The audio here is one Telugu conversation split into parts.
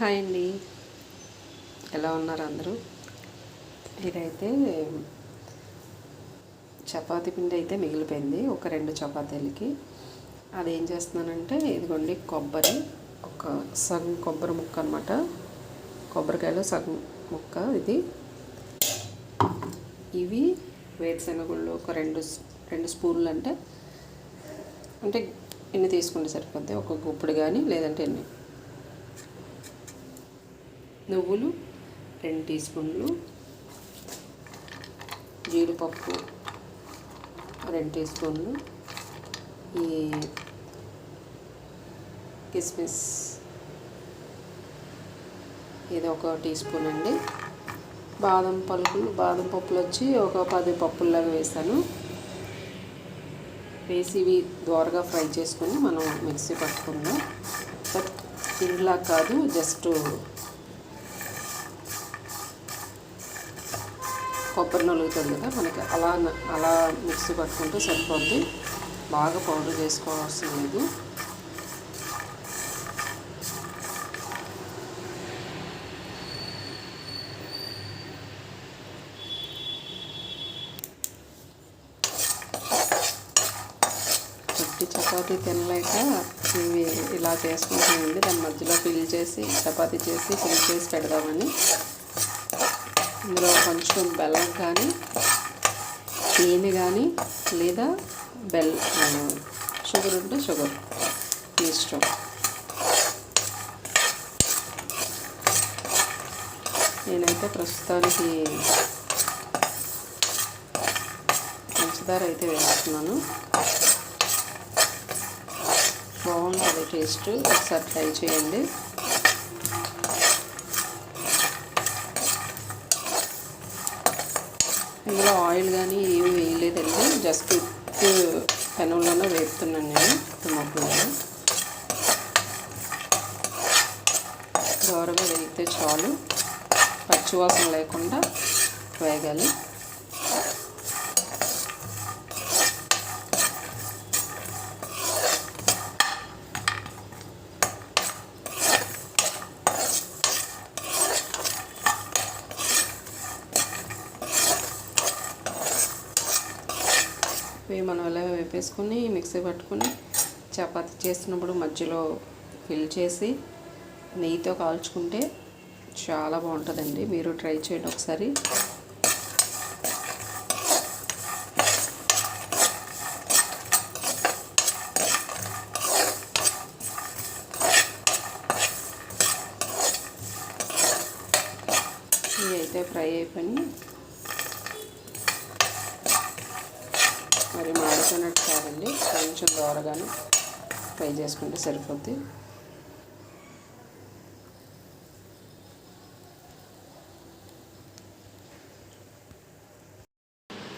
హాయ్ అండి. ఎలా ఉన్నారు అందరూ? ఇదైతే చపాతీ పిండి అయితే మిగిలిపోయింది ఒక రెండు చపాతీలకి. అది ఏం చేస్తున్నానంటే ఇదిగోండి కొబ్బరి ఒక సగం కొబ్బరి ముక్క అనమాట కొబ్బరికాయలో సగం ముక్క ఇది. ఇవి వేరుశనగుళ్ళు ఒక రెండు రెండు స్పూన్లు అంటే అంటే ఎన్ని తీసుకుంటే సరిపోద్ది? ఒక గుప్పుడు కానీ లేదంటే ఎన్ని? నువ్వులు రెండు టీ స్పూన్లు జీడిపప్పు రెండు టీ స్పూన్లు ఈ కిస్మిస్ ఇది ఒక టీ స్పూన్ అండి. బాదం పలుకులు బాదం పప్పులు వచ్చి ఒక పది పప్పుల్లాగా వేసాను వేసి ఇవి దోరగా ఫ్రై చేసుకొని మనం మిక్సీ పట్టుకుందాం. బట్ పిండిలా కాదు జస్ట్ కొబ్బరి నలుగుతుంది కదా మనకి అలా అలా మిక్సీ పట్టుకుంటే సరిపోద్ది. బాగా పౌడర్ చేసుకోవాల్సిన లేదు. చట్టి చపాతీ తినలేక ఇవి ఇలా చేసుకుంటామండి దాని మధ్యలో ఫిల్ చేసి చపాతి చేసి ఫిల్ చేసి పెడదామని. ఇందులో కొంచెం బెల్లం కానీ తేనె కానీ లేదా బెల్ షుగర్ ఉంటే షుగర్ మీ ఇష్టం నేనైతే ప్రస్తుతానికి పంచదార అయితే వేస్తున్నాను. బాగుంటుంది టేస్ట్. ఒకసారి ట్రై చేయండి. ఇందులో ఆయిల్ కానీ ఏమి వేయలేదండి జస్ట్ ఉప్పు పెనంలోనే వేపుతున్నాను నేను తుమ్మకుండా దూరంగా వేగితే చాలు. పచ్చివాసన లేకుండా వేగాలి. ఇవి మనం ఇలా వేపేసుకుని మిక్సీ పట్టుకుని చపాతి చేసినప్పుడు మధ్యలో ఫిల్ చేసి నెయ్యితో కాల్చుకుంటే చాలా బాగుంటుందండి. మీరు ట్రై చేయండి ఒకసారి. ఇవి అయితే ఫ్రై అయిపోయి మరి మాడుతున్నట్టు కాదండి. కొంచెం దోరగానే ఫ్రై చేసుకుంటే సరిపోద్ది.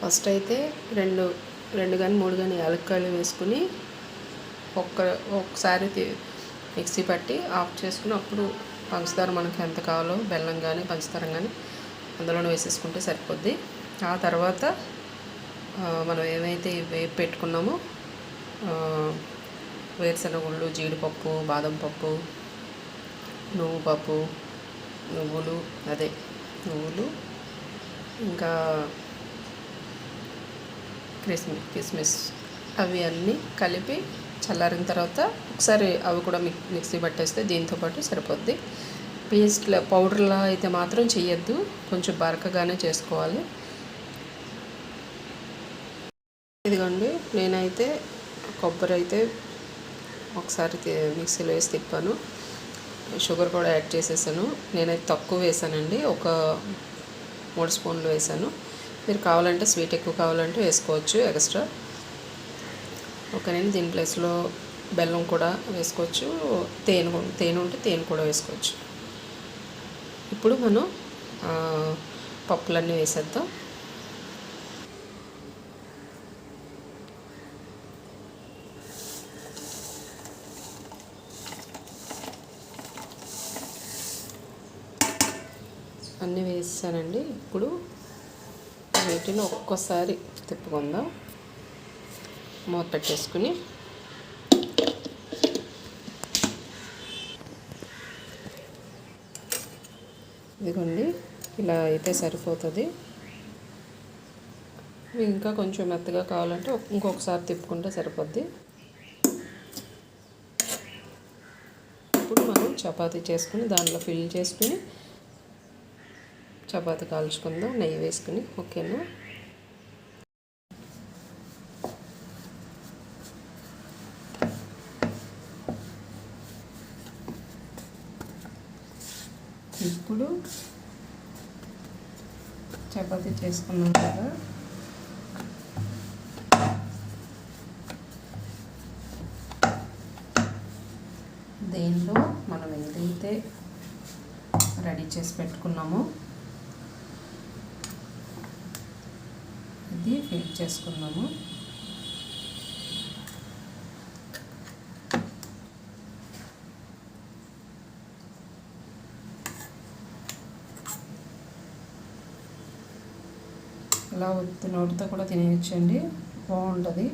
ఫస్ట్ అయితే రెండు రెండు కానీ మూడు కానీ యాలక్కాయలు వేసుకుని ఒక్క ఒకసారి మిక్సీ పట్టి ఆఫ్ చేసుకుని అప్పుడు పంచదార మనకి ఎంత కావాలో బెల్లం కానీ పంచదారం కానీ అందులోనే వేసేసుకుంటే సరిపోద్ది. ఆ తర్వాత మనం ఏమైతే వేపు పెట్టుకున్నామో వేరుశనగుళ్ళు జీడిపప్పు బాదం పప్పు నువ్వు పప్పు నువ్వులు అదే నువ్వులు ఇంకా కిస్మిస్ కిస్మిస్ అవి అన్నీ కలిపి చల్లారిన తర్వాత ఒకసారి అవి కూడా మిక్ మిక్సీ పట్టేస్తే దీంతో పాటు సరిపోద్ది. పేస్ట్ పౌడర్లా అయితే మాత్రం చేయొద్దు కొంచెం బరకగానే చేసుకోవాలి. ఇదిగోండి నేనైతే కొబ్బరి అయితే ఒకసారి మిక్సీలో వేసి తిప్పాను. షుగర్ కూడా యాడ్ చేసేసాను. నేనైతే తక్కువ వేసానండి ఒక మూడు స్పూన్లు వేసాను. మీరు కావాలంటే స్వీట్ ఎక్కువ కావాలంటే వేసుకోవచ్చు ఎక్స్ట్రా. ఓకే నేను దీని ప్లేస్లో బెల్లం కూడా వేసుకోవచ్చు తేనె తేనె ఉంటే తేనె కూడా వేసుకోవచ్చు. ఇప్పుడు మనం పప్పులన్నీ వేసేద్దాం. అన్నీ వేసానండి ఇప్పుడు వీటిని ఒక్కోసారి తిప్పుకుందాం. మూత పెట్టేసుకుని. ఇదిగోండి ఇలా అయితే సరిపోతుంది. ఇంకా కొంచెం మెత్తగా కావాలంటే ఇంకొకసారి తిప్పుకుంటే సరిపోద్ది. ఇప్పుడు మనం చపాతీ చేసుకుని దాంట్లో ఫిల్ చేసుకుని చపాతి కాల్చుకుందాం నెయ్యి వేసుకుని. ఓకేనా? ఇప్పుడు చపాతీ చేసుకున్నాం కదా. దేనిలో మనం ఏదైతే రెడీ చేసి పెట్టుకున్నామో ఇది ఫిల్ చేసుకున్నాము ఇలా ఒత్తి నోటితో కూడా తినేయచ్చండి. బాగుంటుంది.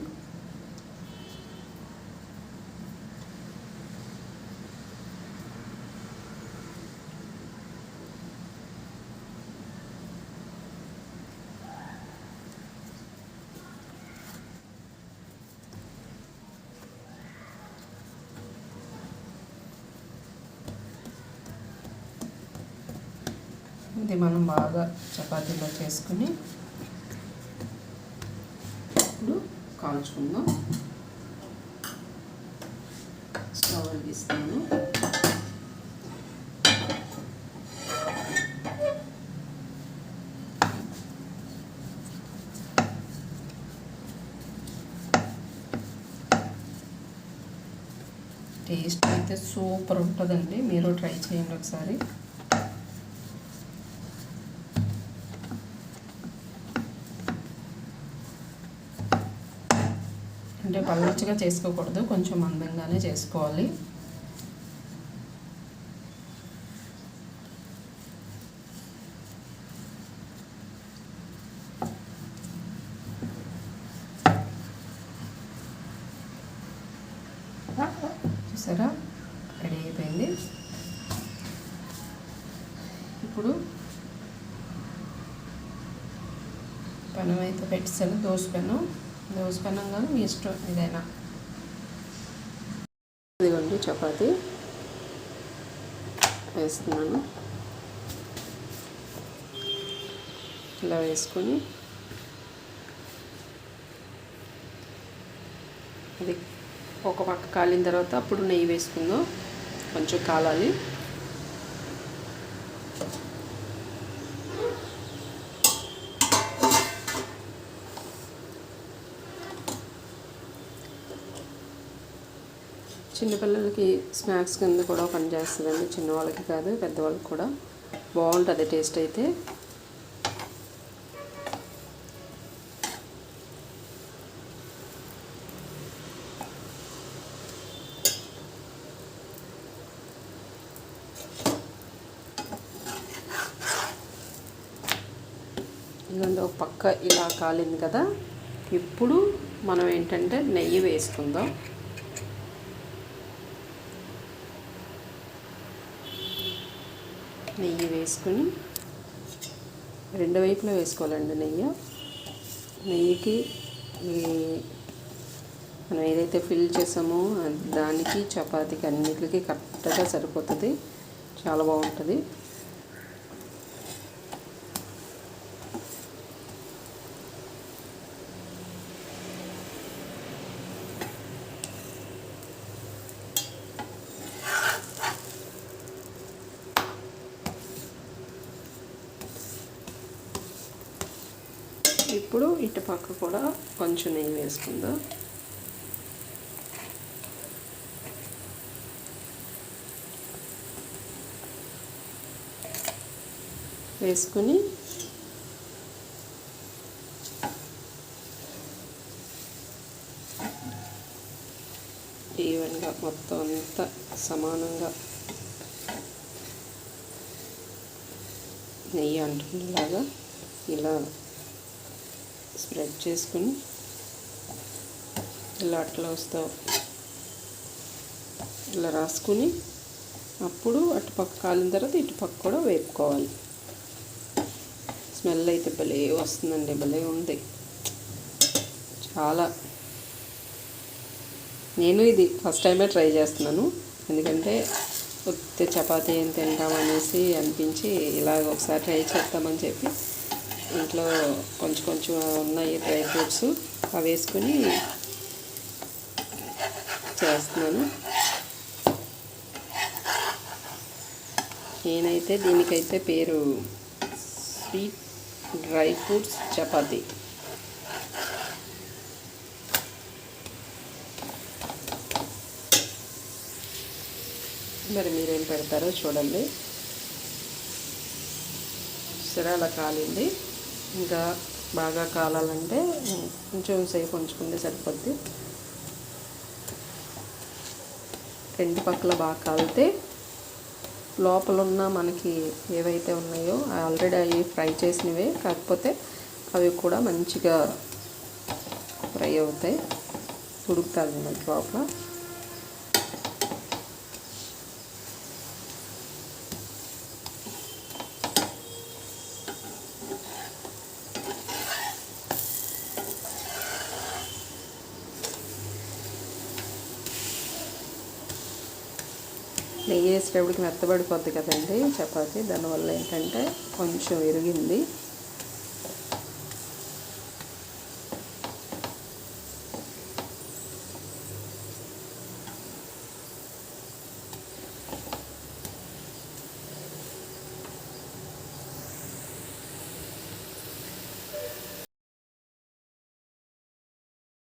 ఇది మనం బాగా చపాతీలో చేసుకుని ఇప్పుడు కాల్చుకుందాం. స్టవ్ తీస్తాను టేస్ట్ అయితే సూపర్ ఉంటుందండి. మీరు ట్రై చేయండి ఒకసారి. అంటే పల్లచిగా చేసుకోకూడదు కొంచెం మందంగానే చేసుకోవాలి. చూసారా? రెడీ అయిపోయింది. ఇప్పుడు పెనం అయితే పెట్టేసాను దోశ పెనం. దోశ పెనం కానీ మీ ఇష్టం ఏదైనా. ఇదిగోండి చపాతి వేస్తున్నాను. ఇలా వేసుకొని అది ఒక పక్క కాలిన తర్వాత అప్పుడు నెయ్యి వేసుకుందాం. కొంచెం కాలాలి. చిన్నపిల్లలకి స్నాక్స్ కింద కూడా పనిచేస్తుందండి. చిన్నవాళ్ళకి కాదు పెద్దవాళ్ళకి కూడా. బాగుంటుంది టేస్ట్ అయితే. ఇదిగోండి ఒక పక్క ఇలా కాలింది కదా. ఇప్పుడు మనం ఏంటంటే నెయ్యి వేసుకుందాం. నెయ్యి వేసుకుని రెండు వైపులా వేసుకోవాలండి నెయ్యి. నెయ్యికి మనం ఏదైతే ఫిల్ చేసామో దానికి చపాతీకి అన్నిటికీ కరెక్ట్గా సరిపోతుంది. చాలా బాగుంటుంది. ఇప్పుడు ఇటు పక్క కూడా కొంచెం నెయ్యి వేసుకుందాం. వేసుకుని ఈవెన్గా మొత్తం అంతా సమానంగా నెయ్యి అంటున్నలాగా ఇలా స్ప్రెడ్ చేసుకుని ఇలా అట్లా వస్తావు ఇలా రాసుకుని అప్పుడు అటుపక్క కాలిన తర్వాత ఇటుపక్క కూడా వేపుకోవాలి. స్మెల్ అయితే భలే వస్తుందండి భలే ఉంది. చాలా. నేను ఇది ఫస్ట్ టైమే ట్రై చేస్తున్నాను. ఎందుకంటే ఉత్తి చపాతీ ఏం తింటామనేసి అనిపించి ఇలా ఒకసారి ట్రై చేద్దామని చెప్పి ఇంట్లో కొంచెం కొంచెం ఉన్నాయి డ్రై ఫ్రూట్స్ అవి వేసుకొని చేస్తున్నాను. నేనైతే దీనికైతే పేరు స్వీట్ డ్రై ఫ్రూట్స్ చపాతీ. మరి మీరేం పెడతారో చూడండి. సరే అలా కాలింది. ఇంకా బాగా కాలాలంటే కొంచెం సేపు ఉంచుకుంటే సరిపోద్ది. రెండు పక్కల బాగా కాలితే లోపల ఉన్న మనకి ఏవైతే ఉన్నాయో ఆల్రెడీ అవి ఫ్రై చేసినవే కాకపోతే అవి కూడా మంచిగా ఫ్రై అవుతాయి. ఉడుకుతాయి మనకి లోపల. నెయ్యి మెత్తబడిపోద్ది కదండి చపాతి. దానివల్ల ఏంటంటే కొంచెం విరిగింది